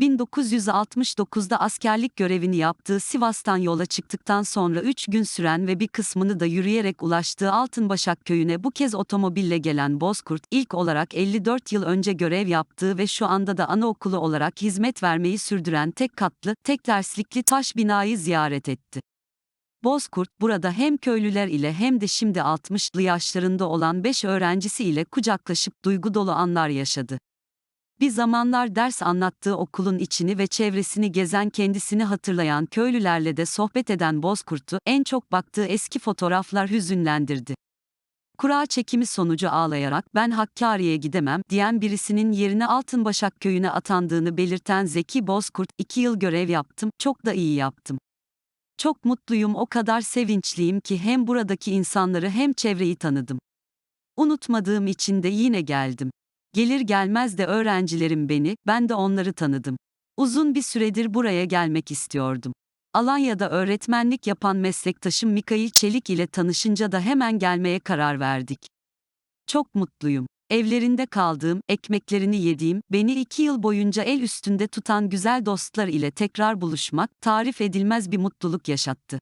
1969'da askerlik görevini yaptığı Sivas'tan yola çıktıktan sonra 3 gün süren ve bir kısmını da yürüyerek ulaştığı Altınbaşak köyüne bu kez otomobille gelen Bozkurt, ilk olarak 54 yıl önce görev yaptığı ve şu anda da anaokulu olarak hizmet vermeyi sürdüren tek katlı, tek derslikli taş binayı ziyaret etti. Bozkurt burada hem köylüler ile hem de şimdi 60'lı yaşlarında olan 5 öğrencisi ile kucaklaşıp duygu dolu anlar yaşadı. Bir zamanlar ders anlattığı okulun içini ve çevresini gezen kendisini hatırlayan köylülerle de sohbet eden Bozkurt'u en çok baktığı eski fotoğraflar hüzünlendirdi. Kura çekimi sonucu ağlayarak ben Hakkari'ye gidemem diyen birisinin yerine Altınbaşak köyüne atandığını belirten Zeki Bozkurt, iki yıl görev yaptım, çok da iyi yaptım. Çok mutluyum, o kadar sevinçliyim ki hem buradaki insanları hem çevreyi tanıdım. Unutmadığım için de yine geldim. Gelir gelmez de öğrencilerim beni, ben de onları tanıdım. Uzun bir süredir buraya gelmek istiyordum. Alanya'da öğretmenlik yapan meslektaşım Mikail Çelik ile tanışınca da hemen gelmeye karar verdik. Çok mutluyum. Evlerinde kaldığım, ekmeklerini yediğim, beni iki yıl boyunca el üstünde tutan güzel dostlar ile tekrar buluşmak, tarif edilmez bir mutluluk yaşattı.